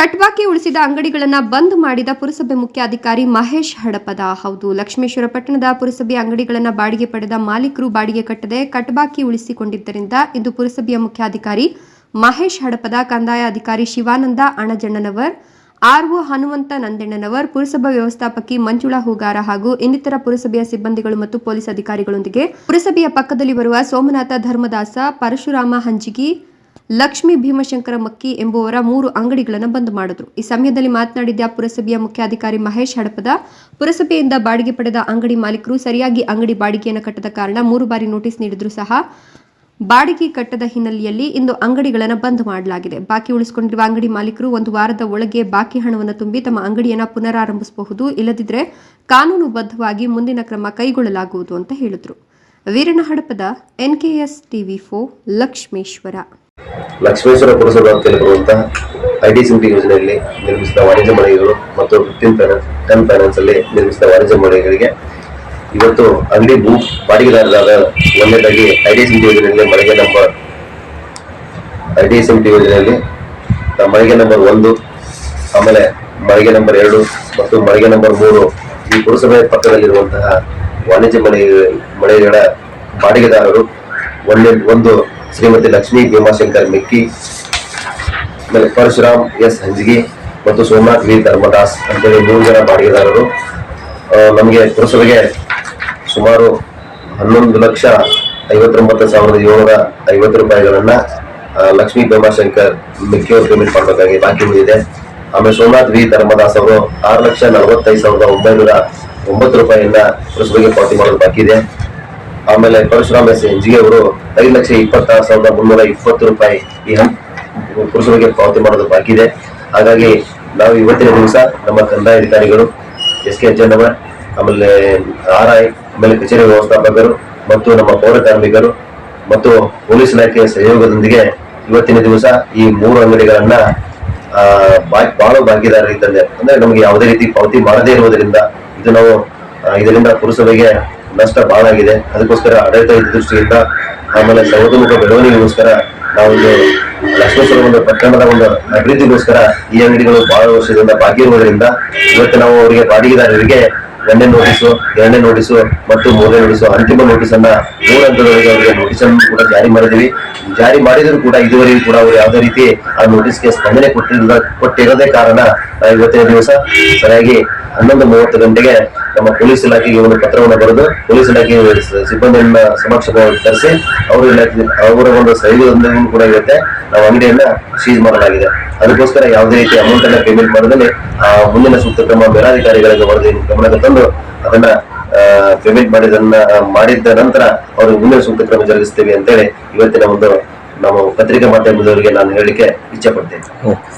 ಕಟ್ಬಾಕಿ ಉಳಿಸಿದ ಅಂಗಡಿಗಳನ್ನ ಬಂದ್ ಮಾಡಿದ ಪುರಸಭೆ ಮುಖ್ಯಾಧಿಕಾರಿ ಮಹೇಶ್ ಹಡಪದ. ಹೌದು, ಲಕ್ಷ್ಮೇಶ್ವರ ಪಟ್ಟಣದ ಪುರಸಭೆ ಅಂಗಡಿಗಳನ್ನ ಬಾಡಿಗೆ ಪಡೆದ ಮಾಲೀಕರು ಬಾಡಿಗೆ ಕಟ್ಟದೆ ಕಟ್ಬಾಕಿ ಉಳಿಸಿಕೊಂಡಿದ್ದರಿಂದ ಇಂದು ಪುರಸಭೆಯ ಮುಖ್ಯಾಧಿಕಾರಿ ಮಹೇಶ್ ಹಡಪದ, ಕಂದಾಯ ಅಧಿಕಾರಿ ಶಿವಾನಂದ ಅಣಜಣ್ಣನವರ್ ಆರ್ಒ ಹನುಮಂತ ನಂದಣ್ಣನವರ್, ಪುರಸಭಾ ವ್ಯವಸ್ಥಾಪಕಿ ಮಂಜುಳಾ ಹೂಗಾರ ಹಾಗೂ ಇನ್ನಿತರ ಪುರಸಭೆಯ ಸಿಬ್ಬಂದಿಗಳು ಮತ್ತು ಪೊಲೀಸ್ ಅಧಿಕಾರಿಗಳೊಂದಿಗೆ ಪುರಸಭೆಯ ಪಕ್ಕದಲ್ಲಿ ಬರುವ ಸೋಮನಾಥ ಧರ್ಮದಾಸ, ಪರಶುರಾಮ ಹಂಜಿಗಿ ಲಕ್ಷ್ಮೀ ಭೀಮಶಂಕರ ಮಕ್ಕಿ ಎಂಬುವರ ಮೂರು ಅಂಗಡಿಗಳನ್ನು ಬಂದ್ ಮಾಡಿದ್ರು. ಈ ಸಮಯದಲ್ಲಿ ಮಾತನಾಡಿದ್ದ ಪುರಸಭೆಯ ಮುಖ್ಯಾಧಿಕಾರಿ ಮಹೇಶ್ ಹಡಪದ, ಪುರಸಭೆಯಿಂದ ಬಾಡಿಗೆ ಪಡೆದ ಅಂಗಡಿ ಮಾಲೀಕರು ಸರಿಯಾಗಿ ಅಂಗಡಿ ಬಾಡಿಗೆಯನ್ನು ಕಟ್ಟದ ಕಾರಣ ಮೂರು ಬಾರಿ ನೋಟಿಸ್ ನೀಡಿದ್ರು ಸಹ ಬಾಡಿಗೆ ಕಟ್ಟದ ಹಿನ್ನೆಲೆಯಲ್ಲಿ ಇಂದು ಅಂಗಡಿಗಳನ್ನು ಬಂದ್ ಮಾಡಲಾಗಿದೆ. ಬಾಕಿ ಉಳಿಸಿಕೊಂಡಿರುವ ಅಂಗಡಿ ಮಾಲೀಕರು ಒಂದು ವಾರದ ಒಳಗೆ ಬಾಕಿ ಹಣವನ್ನು ತುಂಬಿ ತಮ್ಮ ಅಂಗಡಿಯನ್ನು ಪುನರಾರಂಭಿಸಬಹುದು. ಇಲ್ಲದಿದ್ದರೆ ಕಾನೂನುಬದ್ಧವಾಗಿ ಮುಂದಿನ ಕ್ರಮ ಕೈಗೊಳ್ಳಲಾಗುವುದು ಅಂತ ಹೇಳಿದರು. ವೀರಣ್ಣ ಹಡಪದ ಎನ್ಕೆಎಸ್ ಟಿವಿ ಫೋ ಲಕ್ಷ್ಮೇಶ್ವರ. ಲಕ್ಷ್ಮೇಶ್ವರ ಪುರಸಭಾ ವ್ಯಾಪ್ತಿಯಲ್ಲಿ ಬರುವಂತಹ ಐಡಿ ಸಿಂಪಿ ಯೋಜನೆಯಲ್ಲಿ ನಿರ್ಮಿಸಿದ ವಾಣಿಜ್ಯ ಮಳಿಗೆಗಳು ಮತ್ತು ಫಿಫ್ಟೀನ್ ಫೈನಾನ್ಸ್ ಟೆನ್ ಫೈನಾನ್ಸ್ ಅಲ್ಲಿ ನಿರ್ಮಿಸಿದ ವಾಣಿಜ್ಯ ಮಳಿಗೆಗಳಿಗೆ ಇವತ್ತು ಅಂಗಡಿ ಭೂ ಬಾಡಿಗೆದಾರರಾದ ಒಂದನೇದಾಗಿ ಐಡಿ ಸಿಂಪಿ ಯೋಜನೆಯಲ್ಲಿ ಮಳಿಗೆ ನಂಬರ್ ಐಡಿ ಸಿಂಪಿ ಯೋಜನೆಯಲ್ಲಿ ಮಳಿಗೆ ನಂಬರ್ ಒಂದು, ಆಮೇಲೆ ಮಳಿಗೆ ನಂಬರ್ ಎರಡು ಮತ್ತು ಮಳಿಗೆ ನಂಬರ್ ಮೂರು ಈ ಪುರಸಭೆ ಪಕ್ಕದಲ್ಲಿರುವಂತಹ ವಾಣಿಜ್ಯ ಮಳಿಗೆ ಮಳಿಗೆಗಳ ಬಾಡಿಗೆದಾರರು ಒಂದೇ ಒಂದು ಶ್ರೀಮತಿ ಲಕ್ಷ್ಮೀ ಭೀಮಾಶಂಕರ್ ಮಿಕ್ಕಿ, ಆಮೇಲೆ ಪರಶುರಾಮ್ ಎಸ್ ಹಂಜಿಗಿ ಮತ್ತು ಸೋಮನಾಥ್ ವಿ ಧರ್ಮದಾಸ್ ಅಂತೇಳಿ ಮೂರು ಜನ ಬಾಡಿಗೆದಾರರು. ನಮಗೆ ಪುರಸಭೆಗೆ ಸುಮಾರು ಹನ್ನೊಂದು ಲಕ್ಷ ಐವತ್ತೊಂಬತ್ತು ಸಾವಿರದ ಏಳ್ನೂರ ಐವತ್ತು ರೂಪಾಯಿಗಳನ್ನು ಲಕ್ಷ್ಮೀ ಭೀಮಾಶಂಕರ್ ಮಿಕ್ಕಿ ಅವರು ಪೇಮೆಂಟ್ ಮಾಡಬೇಕಾಗಿ ಬಾಕಿ ಉಳಿದಿದೆ. ಆಮೇಲೆ ಸೋಮನಾಥ್ ವಿ ಧರ್ಮದಾಸ್ ಅವರು ಆರು ಲಕ್ಷ ನಲವತ್ತೈದು ಸಾವಿರದ ಒಂಬೈನೂರ ಒಂಬತ್ತು ರೂಪಾಯಿಯನ್ನ ಪುರಸಭೆಗೆ ಪಾವತಿ ಮಾಡೋದು ಬಾಕಿ ಇದೆ. ಆಮೇಲೆ ಪರಶುರಾಮ ಎಸ್ ಎನ್ಜಿಗೆ ಅವರು ಐದು ಲಕ್ಷ ಇಪ್ಪತ್ತಾರು ಸಾವಿರದ ಮುನ್ನೂರ ಇಪ್ಪತ್ತು ರೂಪಾಯಿ ಈ ಹಂ ಪುರಸಭೆಗೆ ಪಾವತಿ ಮಾಡೋದು ಬಾಕಿ ಇದೆ. ಹಾಗಾಗಿ ನಾವು ಇವತ್ತಿನ ದಿವಸ ನಮ್ಮ ಕಂದಾಯ ಅಧಿಕಾರಿಗಳು ಎಸ್ ಕೆ ಅಜ್ಜನವರ್, ಆಮೇಲೆ ಆರ್ ಐ ಆಮೇಲೆ ಕಚೇರಿ ವ್ಯವಸ್ಥಾಪಕರು ಮತ್ತು ನಮ್ಮ ಪೌರ ಕಾರ್ಮಿಕರು ಮತ್ತು ಪೊಲೀಸ್ ಇಲಾಖೆಯ ಸಹಯೋಗದೊಂದಿಗೆ ಇವತ್ತಿನ ದಿವಸ ಈ ಮೂರು ಅಂಗಡಿಗಳನ್ನ ಬಾಳು ಭಾಗಿದಾರರಿದ್ದಂತೆ ಅಂದ್ರೆ ನಮಗೆ ಯಾವುದೇ ರೀತಿ ಪಾವತಿ ಮಾಡದೇ ಇರುವುದರಿಂದ ಇದು ನಾವು ಇದರಿಂದ ಪುರಸಭೆಗೆ ನಷ್ಟ ಬಹಳಾಗಿದೆ ಅದಕ್ಕೋಸ್ಕರ ಆಡಳಿತ ದೃಷ್ಟಿಯಿಂದ ಆಮೇಲೆ ಸರ್ವತೋಮುಖ ಬೆಳವಣಿಗೆಗೋಸ್ಕರ ನಾವು ಒಂದು ಲಕ್ಷ್ಮೇಶ್ವರ ಒಂದು ಪಟ್ಟಣದ ಒಂದು ಅಭಿವೃದ್ಧಿಗೋಸ್ಕರ ಈ ಅಂಗಡಿಗಳು ಬಹಳ ವರ್ಷದಿಂದ ಬಾಕಿ ಇರುವುದರಿಂದ ಇವತ್ತು ನಾವು ಅವರಿಗೆ ಬಾಡಿಗೆದಾರರಿಗೆ ಒಂದನೇ ನೋಟಿಸು ಎರಡನೇ ನೋಟಿಸು ಮತ್ತು ಮೂರನೇ ನೋಟಿಸು ಅಂತಿಮ ನೋಟಿಸ್ ಅನ್ನ ಮೂರು ಹಂತದವರೆಗೆ ಅವರಿಗೆ ನೋಟಿಸ್ ಅನ್ನು ಕೂಡ ಜಾರಿ ಮಾಡಿದೀವಿ ಜಾರಿ ಮಾಡಿದರೂ ಕೂಡ ಇದುವರೆಗೂ ಕೂಡ ಅವರು ಯಾವುದೇ ರೀತಿ ಆ ನೋಟಿಸ್ಗೆ ಸ್ಪಂದನೆ ಕೊಟ್ಟಿರದ, ಕೊಟ್ಟಿರೋದೇ ಕಾರಣ ಇವತ್ತಿನ ದಿವಸ ಸರಿಯಾಗಿ ಹನ್ನೊಂದು ಮೂವತ್ತು ಗಂಟೆಗೆ ನಮ್ಮ ಪೊಲೀಸ್ ಇಲಾಖೆಗೆ ಒಂದು ಪತ್ರವನ್ನು ಬರೆದು ಪೊಲೀಸ್ ಇಲಾಖೆ ಸಿಬ್ಬಂದಿಯನ್ನ ಸಮಕ್ಷ ತರಿಸಿ ಅವರ ಇಲಾಖೆ, ಅವರ ಒಂದು ಸಹಯೋಗದೊಂದಿಗೂ ಕೂಡ ಇರುತ್ತೆ ನಾವು ಅಂಗಡಿಯನ್ನ ಸೀಜ್ ಮಾಡಲಾಗಿದೆ. ಅದಕ್ಕೋಸ್ಕರ ಯಾವುದೇ ರೀತಿ ಅಮೌಂಟ್ ಅನ್ನ ಪೇಮೆಂಟ್ ಮಾಡದಲ್ಲಿ ಮುಂದಿನ ಸೂಕ್ತ ಕ್ರಮ ಮೇಲಾಧಿಕಾರಿಗಳಿಗೆ ವರದಿ ಗಮನಕ್ಕೆ ತಂದು ಅದನ್ನ ಪೇಮೆಂಟ್ ಮಾಡಿದನ್ನ ಮಾಡಿದ ನಂತರ ಅವರು ಮುಂದಿನ ಸೂಕ್ತ ಕ್ರಮ ಜರುಗಿಸ್ತೇವೆ ಅಂತೇಳಿ ಇವತ್ತಿನ ಒಂದು ನಮ್ಮ ಪತ್ರಿಕಾ ಮಾಧ್ಯಮದವರಿಗೆ ನಾನು ಹೇಳಲಿಕ್ಕೆ ಇಚ್ಛೆ ಪಡ್ತೇನೆ.